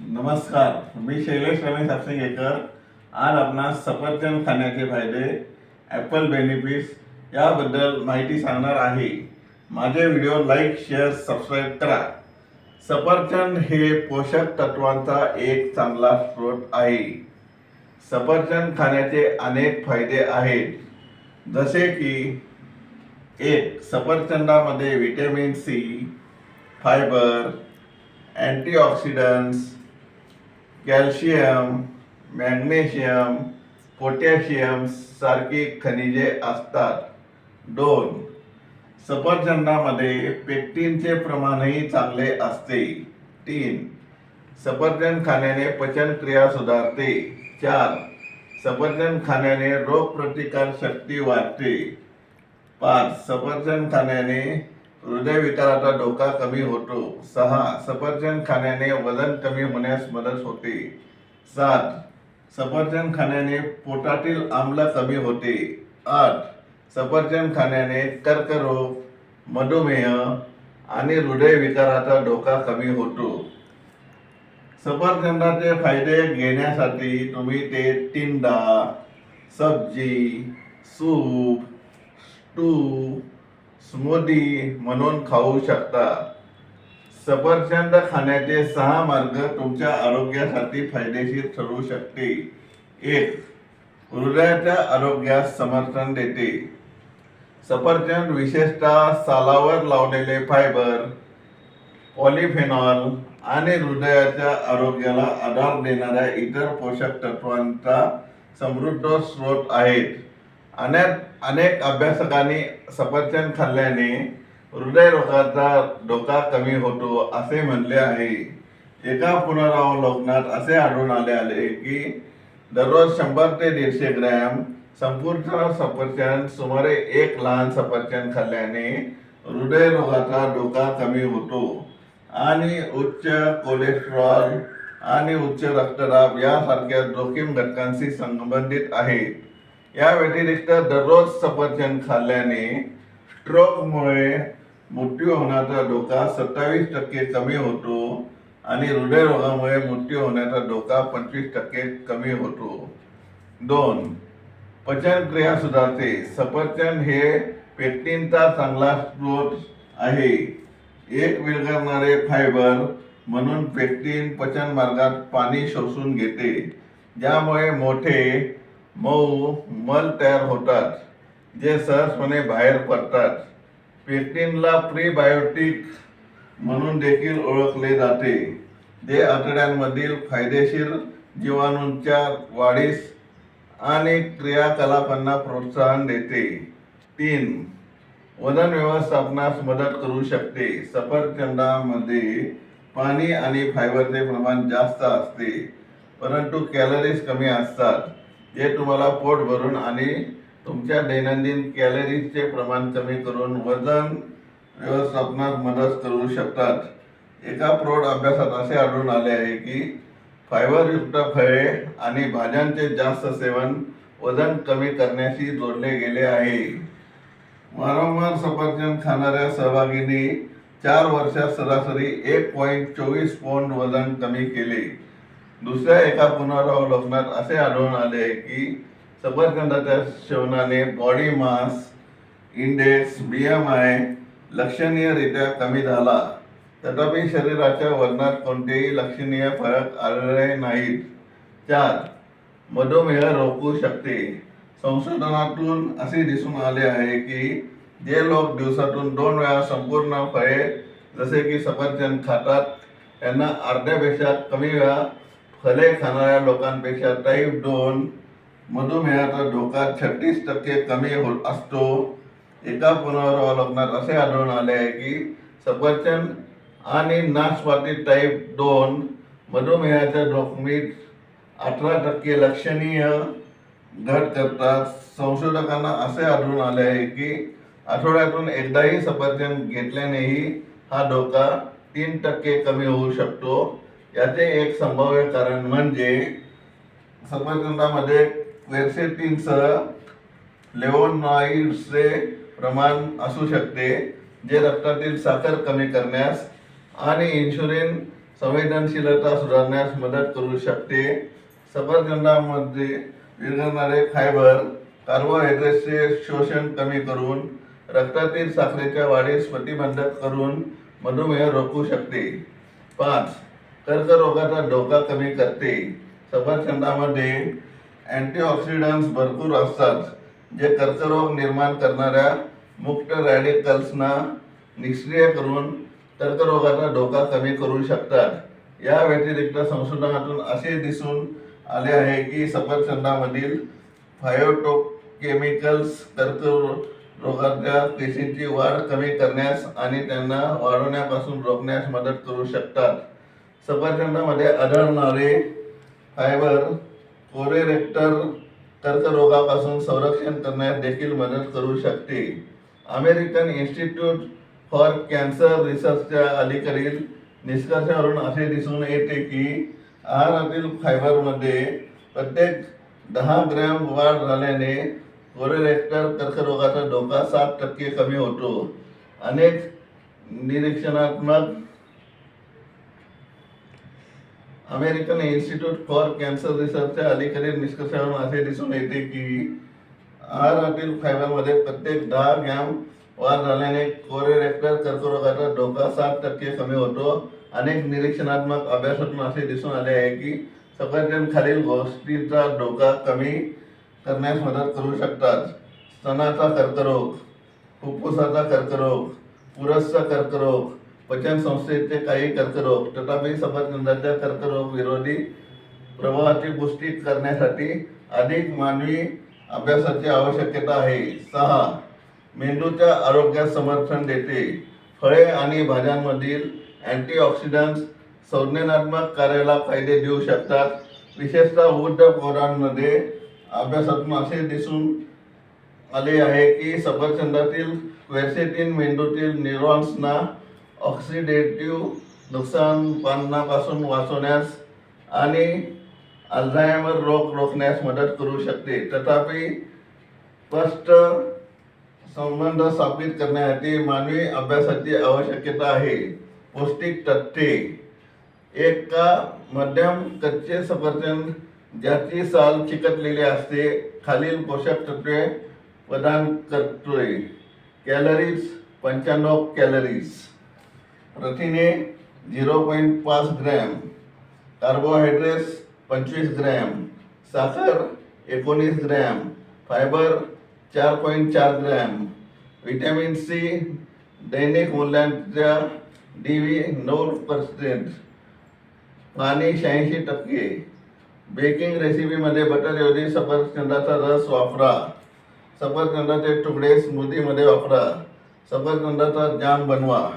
नमस्कार मी शैलेश रमेश हापसिंगेकर आज आपणास सफरचंद खाण्याचे फायदे ॲपल बेनिफिट्स याबद्दल माहिती सांगणार आहे. माझे व्हिडिओ लाईक शेअर सबस्क्राईब करा. सफरचंद हे पोषक तत्वांचा एक चांगला स्रोत आहे. सफरचंद खाण्याचे अनेक फायदे आहेत. जसे की एक सफरचंदामध्ये vitamin C fibre antioxidants calcium magnesium potassium सारखी खनिजे असतात. दोन सफरचंदामध्ये पेक्टिनचे प्रमाणही चांगले असते. तीन सफरचंद खाण्याने पचनक्रिया सुधारते. चार सफरचंद खाण्याने रोगप्रतिकार शक्ती वाढते. पाच सफरचंद खाण्याने हृदयविकाराचा धोका कमी होतो. सहा सफरचंद खाण्याने वजन कमी होण्यास मदत होते. सात सफरचंद खाण्याने पोटातील आम्ल कमी होते. आठ सफरचंद खाण्याने कर्करोग मधुमेह आणि हृदयविकाराचा धोका कमी होतो. सफरचंदाचे फायदे घेण्यासाठी तुम्ही ते टिंडा सब्जी सूप स्टू स्मूदी म्हणून खाऊ शकता. सफरचंद खाण्याचे सहा मार्ग तुमच्या आरोग्यासाठी फायदेशीर ठरू शकते. एक हृदयाच्या आरोग्यास समर्थन देते. सफरचंद विशेषतः सालावर लावलेले फायबर पॉलिफेनॉल आणि हृदयाच्या आरोग्याला आधार देणाऱ्या इतर पोषक तत्वांचा समृद्ध स्रोत आहेत. अनेक अनेक अभ्यासकांनी सफरचंद खाल्ल्याने हृदयरोगाचा धोका कमी होतो असे म्हणले आहे. एका पुनरावलोकनात असे आढळून आले आले की दररोज शंभर ते दीडशे ग्रॅम संपूर्ण सफरचंद सुमारे एक लहान सफरचंद खाल्ल्याने हृदयरोगाचा धोका कमी होतो. आणि उच्च कोलेस्ट्रॉल आणि उच्च रक्तदाब यासारख्या जोखीम घटकांशी संबंधित आहे. या व्यतिरिक्त दररोज सफरचंद खाल्ल्याने स्ट्रोकमुळे मृत्यू होण्याचा धोका सत्तावीस टक्के कमी होतो आणि हृदयरोगामुळे मृत्यू होण्याचा धोका पंचवीस टक्के कमी होतो. दोन पचनक्रिया सुधारते. सफरचंद हे पेक्टिनचा चांगला स्रोत आहे. एक विरघळणारे फायबर म्हणून पेक्टिन पचन मार्गात पाणी शोषून घेते. ज्यामुळे मोठे मऊ मल तयार होतात जे सहजपणे बाहेर पडतात. पेक्टिनला प्रीबायोटिक म्हणून देखील ओळखले जाते. जे आतड्यांमधील फायदेशीर जीवाणूंच्या वाढीस आणि क्रियाकलापांना प्रोत्साहन देते. तीन वजन व्यवस्थापनास मदत करू शकते. सफरचंदामध्ये पाणी आणि फायबरचे प्रमाण जास्त असते परंतु कॅलरीज कमी असतात. जे तुम्हाला पोट भरून आणि तुमच्या दैनंदिन कॅलरीजचे प्रमाण कमी करून वजन व्यवस्थापनात मदत करू शकतात. एका प्रौढ अभ्यासात असे आढळून आले आहे की फायबरयुक्त फळे आणि भाज्यांचे जास्त सेवन वजन कमी करण्याशी जोडले गेले आहे. वारंवार सफरचंद खाणाऱ्या सहभागींनी चार वर्षात सरासरी एक पॉईंट चोवीस पौंड वजन कमी केले. दुसऱ्या एका पुनरावलोकनात असे आढळून आले की सफरचंदाच्या सेवनाने body mass index B M I लक्षणीयरित्या कमी झाला. तथापि शरीराच्या वजनात कोणतेही लक्षणीय फरक आढळले नाहीत. चार मधुमेह रोखू शकते. संशोधनातून असे दिसून आले आहे की जे लोक दिवसातून दोन वेळा संपूर्ण फळे जसे की सफरचंद खातात त्यांना अर्ध्यापेक्षा कमी वेळा फळे खाणाऱ्या लोकांपेक्षा टाईप दोन मधुमेहाचा धोका छत्तीस टक्के कमी होत असतो. एका पुनरावलोकनात असे आढळून आले आहे की सफरचंद आणि नाशपाती टाईप दोन मधुमेहाच्या जोखमीत अठरा टक्के लक्षणीय घट करतात. संशोधकांना असे आढळून आले आहे की आठवड्यातून एकदाही सफरचंद घेतल्यानेही हा धोका तीन टक्के कमी होऊ शकतो. याचे एक संभाव्य कारण म्हणजे सफरचंदामध्ये क्वेर्सेटिनसह लेओनॉइड्सचे प्रमाण असू शकते जे रक्तातील साखर कमी करण्यास आणि इन्शुलिन संवेदनशीलता सुधारण्यास मदत करू शकते. सफरचंदामध्ये विरघळणारे फायबर कार्बोहायड्रेट्सचे शोषण कमी करून रक्तातील साखरेच्या वाढीस प्रतिबंध करून मधुमेह रोखू शकते. पाच कर्करोगाचा धोका कमी करते सफरचंदामध्ये अँटीऑक्सिडंट्स भरपूर असतात जे कर्करोग निर्माण करणाऱ्या मुक्त रॅडिकल्सना निष्क्रिय करून कर्करोगाचा धोका कमी करू शकतात. या व्यतिरिक्त संशोधनातून असे दिसून आले आहे की सफरचंदामधील फायोटोकेमिकल्स कर्करोगाच्या पेशींची वाढ कमी करण्यास आणि त्यांना वाढवण्यापासून रोखण्यास मदत करू शकतात. सफरचंदामध्ये आढळणारे फायबर कोरेरेक्टर कर्करोगापासून संरक्षण करण्यात देखील मदत करू शकते. अमेरिकन इन्स्टिट्यूट फॉर कॅन्सर रिसर्चच्या अलीकडील निष्कर्षावरून असे दिसून येते की आहारातील फायबरमध्ये प्रत्येक दहा ग्रॅम वाढ झाल्याने कोरेरेक्टर कर्करोगाचा धोका सात टक्के कमी होतो. अनेक निरीक्षणात्मक अमेरिकन इन्स्टिट्यूट फॉर कॅन्सर रिसर्चच्या अलीकडील निष्कर्षावरून असे दिसून येते की आहारातील फायबरमध्ये प्रत्येक दहा ग्रॅम वाढ झाल्याने कोरेरेक्टर कर्करोगाचा धोका सात टक्के कमी होतो. अनेक निरीक्षणात्मक अभ्यासातून असे दिसून आले आहे की सफरचंद खालील गोष्टींचा धोका कमी करण्यास मदत करू शकतात. स्तनाचा कर्करोग फुफ्फुसाचा कर्करोग पुरसचा कर्करोग पचन संस्थेचे काही कर्करोग तथापि सफरचंदाच्या कर्करोग विरोधी प्रवाहाची पुष्टी करण्यासाठी अधिक मानवी अभ्यासाची आवश्यकता आहे. सहा मेंदूच्या आरोग्यास समर्थन देते. फळे आणि भाज्यांमधील अँटीऑक्सिडंट्स संज्ञानात्मक कार्याला फायदे देऊ शकतात. विशेषतः वृद्ध पोरांमध्ये अभ्यासातून असे दिसून आले आहे की सफरचंदातील क्वेसेटिन मेंदूतील न्यूरॉन्सना ऑक्सिडेटिव्ह नुकसानपासून वाचवण्यास आणि अल्झायमर रोग रोखण्यास मदत करू शकते. तथापि स्पष्ट संबंध स्थापित करण्यासाठी मानवी अभ्यासाची आवश्यकता आहे. पौष्टिक तथ्ये. एक का मध्यम कच्चे सफरचंद ज्याची साल चिकटलेली असते खालील पोषक तत्वे प्रदान करतोय. कॅलरीज पंच्याण्णव कॅलरीज. प्रथिने झिरो पॉईंट पाच ग्रॅम कार्बोहायड्रेट्स पंचवीस ग्रॅम साखर एकोणीस ग्रॅम फायबर चार पॉईंट चार ग्रॅम व्हिटॅमिन सी दैनिक मूल्यांच्या डी व्ही नऊ पर्सेंट पाणी शहाऐंशी टक्के. बेकिंग रेसिपीमध्ये बटरऐवजी सफरचंदाचा रस वापरा. सफरचंदाचे तुकडे स्मूदीमध्ये वापरा. सफरचंदाचा जाम बनवा.